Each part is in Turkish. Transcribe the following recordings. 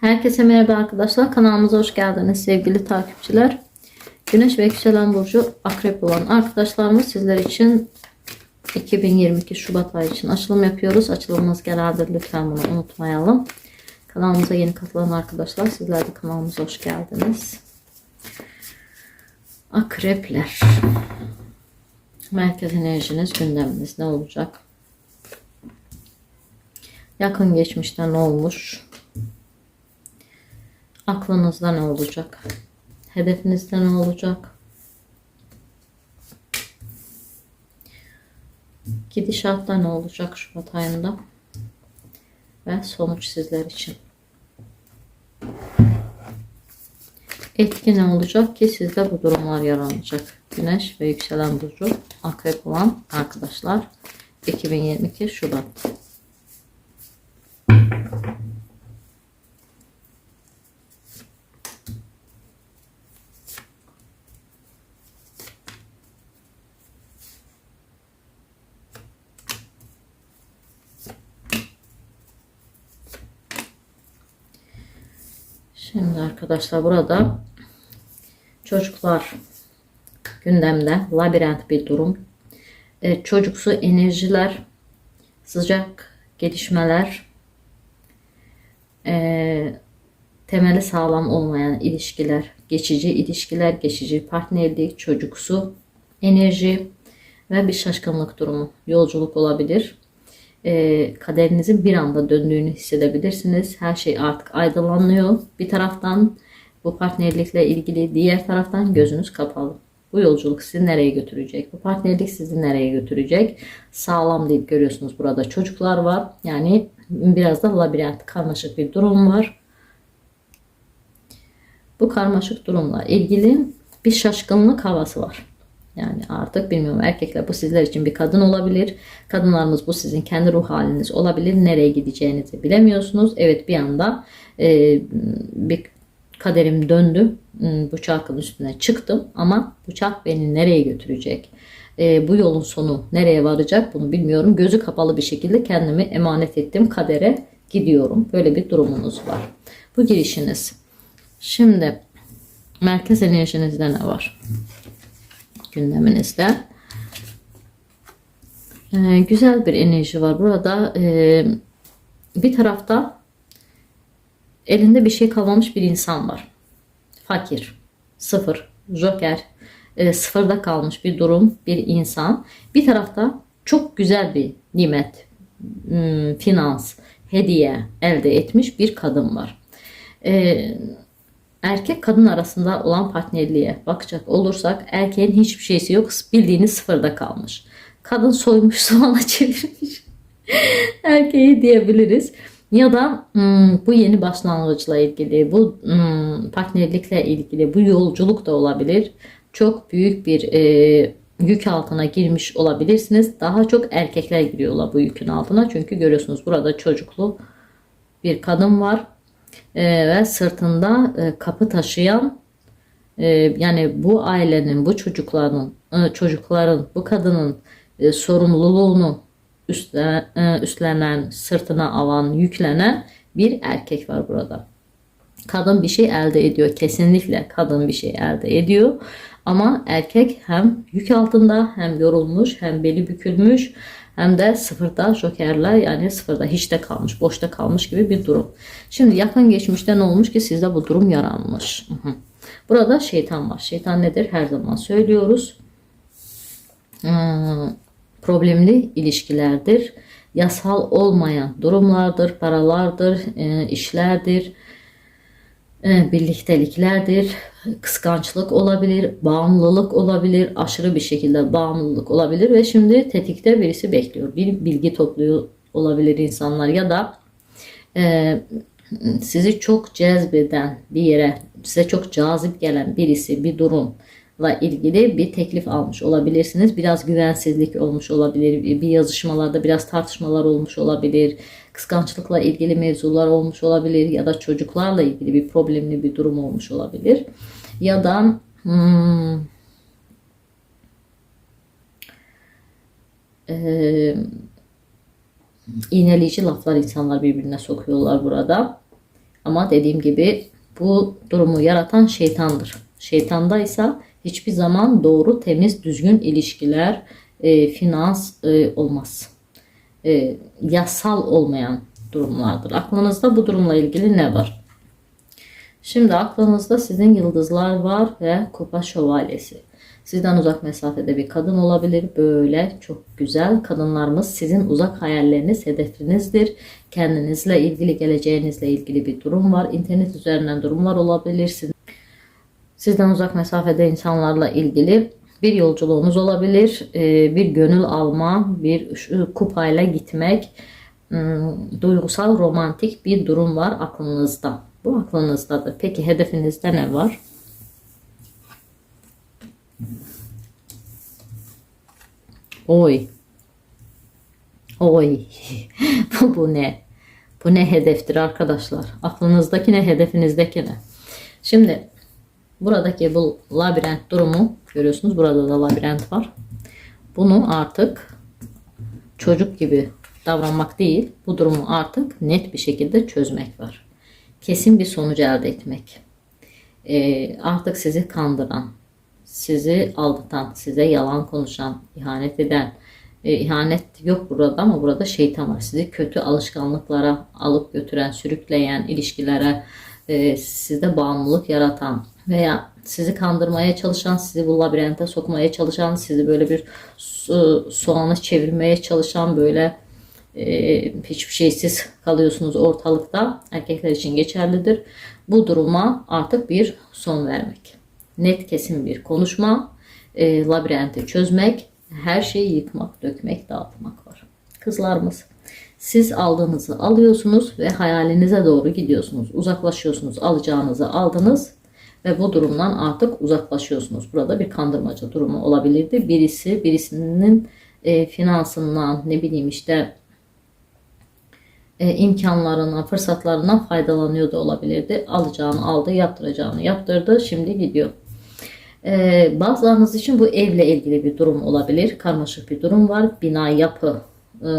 Herkese merhaba arkadaşlar. Kanalımıza hoş geldiniz sevgili takipçiler. Güneş ve yükselen burcu akrep olan arkadaşlarımız sizler için 2022 Şubat ayı için açılım yapıyoruz. Açılımımız geneldir. Lütfen bunu unutmayalım. Kanalımıza yeni katılan arkadaşlar sizler de kanalımıza hoş geldiniz. Akrepler. Merkez enerjiniz, gündeminiz ne olacak? Yakın geçmişte ne olmuş? Aklınızda ne olacak? Hedefinizde ne olacak? Gidişatta ne olacak Şubat ayında? Ve sonuç sizler için. Etki ne olacak ki sizde bu durumlar yaranacak? Güneş ve yükselen burcu akrep olan arkadaşlar 2022 Şubat. Şimdi arkadaşlar burada çocuklar gündemde labirent bir durum. E, çocuksu enerjiler, sıcak gelişmeler, e, temeli sağlam olmayan ilişkiler, geçici ilişkiler, geçici partnerlik, çocuksu enerji ve bir şaşkınlık durumu, yolculuk olabilir. E, kaderinizin bir anda döndüğünü hissedebilirsiniz. Her şey artık aydınlanıyor. Bir taraftan bu partnerlikle ilgili, diğer taraftan gözünüz kapalı. Bu yolculuk sizi nereye götürecek? Bu partnerlik sizi nereye götürecek? Sağlam deyip görüyorsunuz burada çocuklar var. Yani biraz da labirent, karmaşık bir durum var. Bu karmaşık durumla ilgili bir şaşkınlık havası var. Yani artık bilmiyorum erkekler bu sizler için bir kadın olabilir. Kadınlarımız bu sizin kendi ruh haliniz olabilir. Nereye gideceğinizi bilemiyorsunuz. Evet bir anda e, bir kaderim döndü. Hmm, Bu çarkın üstüne çıktım ama bu çark beni nereye götürecek? E, bu yolun sonu nereye varacak bunu bilmiyorum. Gözü kapalı bir şekilde kendimi emanet ettim kadere gidiyorum. Böyle bir durumunuz var. Bu girişiniz. Şimdi merkez enerjinizde ne var? Gündeminizde. Ee, güzel bir enerji var burada. Ee, bir tarafta elinde bir şey kalmamış bir insan var. Fakir, sıfır, joker, e, sıfırda kalmış bir durum, bir insan. Bir tarafta çok güzel bir nimet, hmm, finans, hediye elde etmiş bir kadın var. Ee, erkek kadın arasında olan partnerliğe bakacak olursak erkeğin hiçbir şeysi yok bildiğiniz sıfırda kalmış. Kadın soymuş soğana çevirmiş erkeği diyebiliriz. Ya da hmm, bu yeni başlangıçla ilgili, bu hmm, partnerlikle ilgili, bu yolculuk da olabilir. Çok büyük bir e, yük altına girmiş olabilirsiniz. Daha çok erkekler giriyorlar bu yükün altına. Çünkü görüyorsunuz burada çocuklu bir kadın var e, ve sırtında e, kapı taşıyan e, yani bu ailenin bu çocukların e, çocukların bu kadının e, sorumluluğunu üstle, e, üstlenen sırtına alan yüklenen bir erkek var burada. Kadın bir şey elde ediyor kesinlikle kadın bir şey elde ediyor ama erkek hem yük altında hem yorulmuş hem beli bükülmüş hem de sıfırda jokerler yani sıfırda hiçte kalmış, boşta kalmış gibi bir durum. Şimdi yakın geçmişte ne olmuş ki sizde bu durum yaranmış. Burada şeytan var. Şeytan nedir? Her zaman söylüyoruz. Hmm, problemli ilişkilerdir. Yasal olmayan durumlardır, paralardır, e, işlerdir, birlikteliklerdir, kıskançlık olabilir, bağımlılık olabilir, aşırı bir şekilde bağımlılık olabilir ve şimdi tetikte birisi bekliyor. Bir bilgi topluyor olabilir insanlar ya da e, sizi çok cezbeden bir yere, size çok cazip gelen birisi, bir durumla ilgili bir teklif almış olabilirsiniz. Biraz güvensizlik olmuş olabilir, bir yazışmalarda biraz tartışmalar olmuş olabilir, kıskançlıkla ilgili mevzular olmuş olabilir ya da çocuklarla ilgili bir problemli bir durum olmuş olabilir. Ya da hmm, e, iğneleyici laflar insanlar birbirine sokuyorlar burada. Ama dediğim gibi bu durumu yaratan şeytandır. Şeytanda ise hiçbir zaman doğru, temiz, düzgün ilişkiler, e, finans e, olmaz. E, yasal olmayan durumlardır. Aklınızda bu durumla ilgili ne var? Şimdi aklınızda sizin yıldızlar var ve kupa şövalyesi. Sizden uzak mesafede bir kadın olabilir. Böyle çok güzel kadınlarımız sizin uzak hayalleriniz, hedefinizdir. Kendinizle ilgili, geleceğinizle ilgili bir durum var. İnternet üzerinden durumlar olabilir. Sizden uzak mesafede insanlarla ilgili bir yolculuğunuz olabilir. Ee, Bir gönül alma, bir şu kupayla gitmek, hmm, duygusal, romantik bir durum var aklınızda. Bu aklınızdadır. Peki hedefinizde ne var? Oy. Oy. bu, bu ne? Bu ne hedeftir arkadaşlar? Aklınızdaki ne, hedefinizdeki ne? Şimdi buradaki bu labirent durumu görüyorsunuz. Burada da labirent var. Bunu artık çocuk gibi davranmak değil, bu durumu artık net bir şekilde çözmek var. Kesin bir sonucu elde etmek. Ee, artık sizi kandıran, sizi aldatan, size yalan konuşan, ihanet eden, e, ihanet yok burada ama burada şeytan var. Sizi kötü alışkanlıklara alıp götüren, sürükleyen ilişkilere, e, sizde bağımlılık yaratan veya sizi kandırmaya çalışan, sizi bu labirente sokmaya çalışan, sizi böyle bir soğana çevirmeye çalışan böyle e, hiçbir şeysiz kalıyorsunuz ortalıkta. Erkekler için geçerlidir. Bu duruma artık bir son vermek. Net kesin bir konuşma, e, labirenti çözmek, her şeyi yıkmak, dökmek, dağıtmak var. Kızlarımız siz aldığınızı alıyorsunuz ve hayalinize doğru gidiyorsunuz. Uzaklaşıyorsunuz. Alacağınızı aldınız ve bu durumdan artık uzaklaşıyorsunuz. Burada bir kandırmaca durumu olabilirdi. Birisi birisinin e, finansından ne bileyim işte e, imkanlarından, fırsatlarından faydalanıyor da olabilirdi. Alacağını aldı, yaptıracağını yaptırdı. Şimdi gidiyor. E, bazılarınız için bu evle ilgili bir durum olabilir. Karmaşık bir durum var. Bina yapı. E,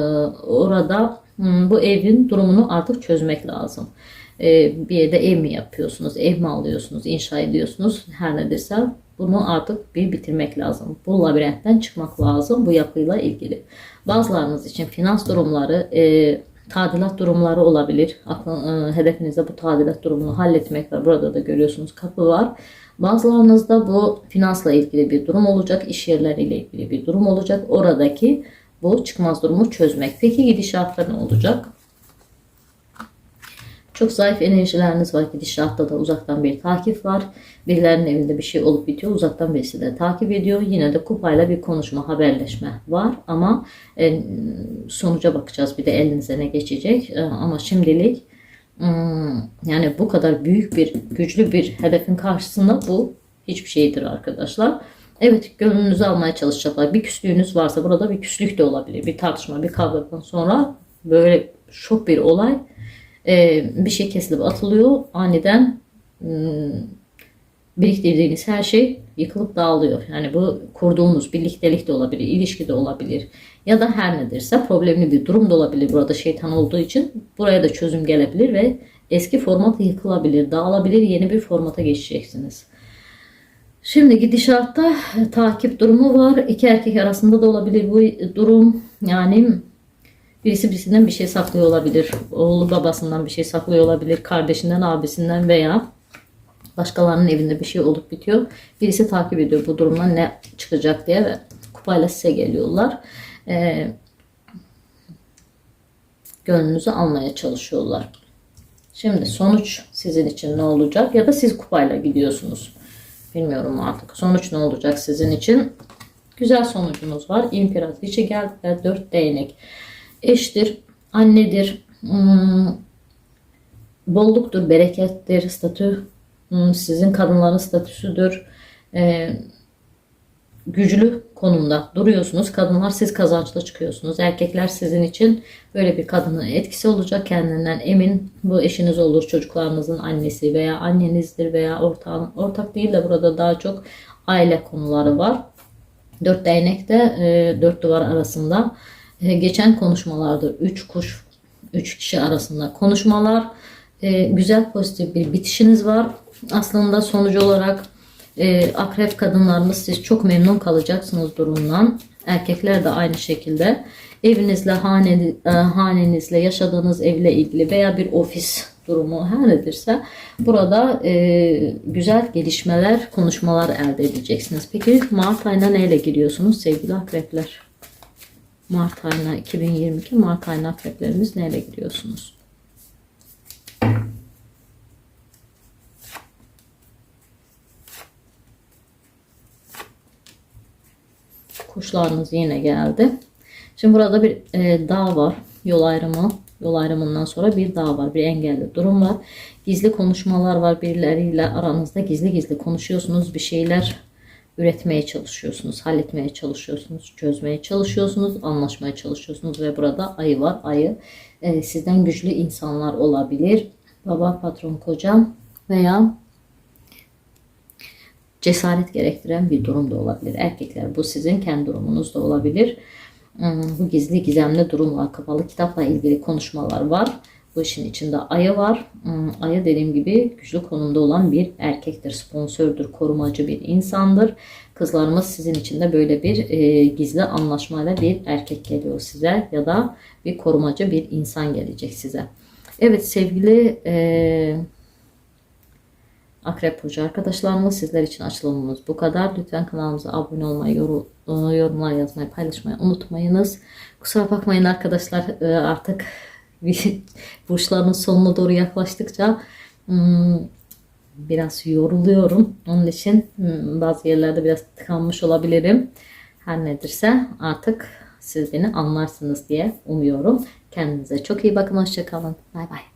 orada hmm, bu evin durumunu artık çözmek lazım. E, bir yerde ev mi yapıyorsunuz, ev mi alıyorsunuz, inşa ediyorsunuz her nedirse bunu artık bir bitirmek lazım. Bu labirentten çıkmak lazım bu yapıyla ilgili. Bazılarınız için finans durumları, e, tadilat durumları olabilir. Aklın, e, hedefinizde bu tadilat durumunu halletmek var. Burada da görüyorsunuz kapı var. Bazılarınızda bu finansla ilgili bir durum olacak, iş yerleriyle ilgili bir durum olacak. Oradaki bu çıkmaz durumu çözmek. Peki gidişatta ne olacak? Çok zayıf enerjileriniz var. Gidişatta da uzaktan bir takip var. Birilerinin evinde bir şey olup bitiyor. Uzaktan birisi de takip ediyor. Yine de kupayla bir konuşma, haberleşme var. Ama e, sonuca bakacağız. Bir de elinize ne geçecek. E, ama şimdilik hmm, yani bu kadar büyük bir, güçlü bir hedefin karşısında bu hiçbir şeydir arkadaşlar. Evet gönlünüzü almaya çalışacaklar. Bir küslüğünüz varsa burada bir küslük de olabilir. Bir tartışma, bir kavgadan sonra böyle şok bir olay e, bir şey kesilip atılıyor. Aniden hmm, biriktirdiğiniz her şey yıkılıp dağılıyor. Yani bu kurduğunuz birliktelik de olabilir, ilişki de olabilir. Ya da her nedirse problemli bir durum da olabilir. Burada şeytan olduğu için buraya da çözüm gelebilir ve eski format yıkılabilir, dağılabilir. Yeni bir formata geçeceksiniz. Şimdi gidişatta takip durumu var. İki erkek arasında da olabilir bu durum. Yani birisi birisinden bir şey saklıyor olabilir. Oğlu babasından bir şey saklıyor olabilir. Kardeşinden, abisinden veya başkalarının evinde bir şey olup bitiyor. Birisi takip ediyor bu durumdan ne çıkacak diye ve kupayla size geliyorlar. Ee, gönlünüzü almaya çalışıyorlar. Şimdi sonuç sizin için ne olacak ya da siz kupayla gidiyorsunuz. Bilmiyorum artık. Sonuç ne olacak sizin için? Güzel sonucunuz var. İmparatriçe geldi ve dört değnek. Eştir, annedir, hmm, bolluktur, berekettir, statü, hmm, sizin kadınların statüsüdür. Ee, güçlü konumda duruyorsunuz. Kadınlar siz kazançlı çıkıyorsunuz. Erkekler sizin için böyle bir kadının etkisi olacak. Kendinden emin. Bu eşiniz olur, çocuklarınızın annesi veya annenizdir veya ortağın, ortak değil de burada daha çok aile konuları var. Dört değnekte e, dört duvar arasında e, geçen konuşmalardır. Üç kuş, üç kişi arasında konuşmalar. e, güzel pozitif bir bitişiniz var. Aslında sonucu olarak e, akrep kadınlarımız siz çok memnun kalacaksınız durumdan. Erkekler de aynı şekilde. Evinizle, hane, hanenizle, yaşadığınız evle ilgili veya bir ofis durumu her nedirse burada e, güzel gelişmeler, konuşmalar elde edeceksiniz. Peki Mart ayına neyle giriyorsunuz sevgili akrepler? Mart ayına 2022 Mart ayına akreplerimiz neyle giriyorsunuz? Kuşlarınız yine geldi. Şimdi burada bir e, dağ var. Yol ayrımı. Yol ayrımından sonra bir dağ var. Bir engelli durum var. Gizli konuşmalar var. Birileriyle aranızda gizli gizli konuşuyorsunuz. Bir şeyler üretmeye çalışıyorsunuz. Halletmeye çalışıyorsunuz. Çözmeye çalışıyorsunuz. Anlaşmaya çalışıyorsunuz. Ve burada ayı var. Ayı e, sizden güçlü insanlar olabilir. Baba, patron, kocam veya cesaret gerektiren bir durum da olabilir. Erkekler bu sizin kendi durumunuz da olabilir. Hmm, Bu gizli gizemli durumlar, kapalı kitapla ilgili konuşmalar var. Bu işin içinde ayı var. Hmm, Ayı dediğim gibi güçlü konumda olan bir erkektir, sponsördür, korumacı bir insandır. Kızlarımız sizin için de böyle bir e, gizli anlaşmayla bir erkek geliyor size ya da bir korumacı bir insan gelecek size. Evet sevgili e, Akrep Burcu arkadaşlarımız sizler için açılımımız bu kadar. Lütfen kanalımıza abone olmayı, e, yorumlar yazmayı, paylaşmayı unutmayınız. Kusura bakmayın arkadaşlar e, artık burçların sonuna doğru yaklaştıkça hmm, biraz yoruluyorum. Onun için hmm, bazı yerlerde biraz tıkanmış olabilirim. Her nedirse artık siz beni anlarsınız diye umuyorum. Kendinize çok iyi bakın. Hoşçakalın. Bay bay.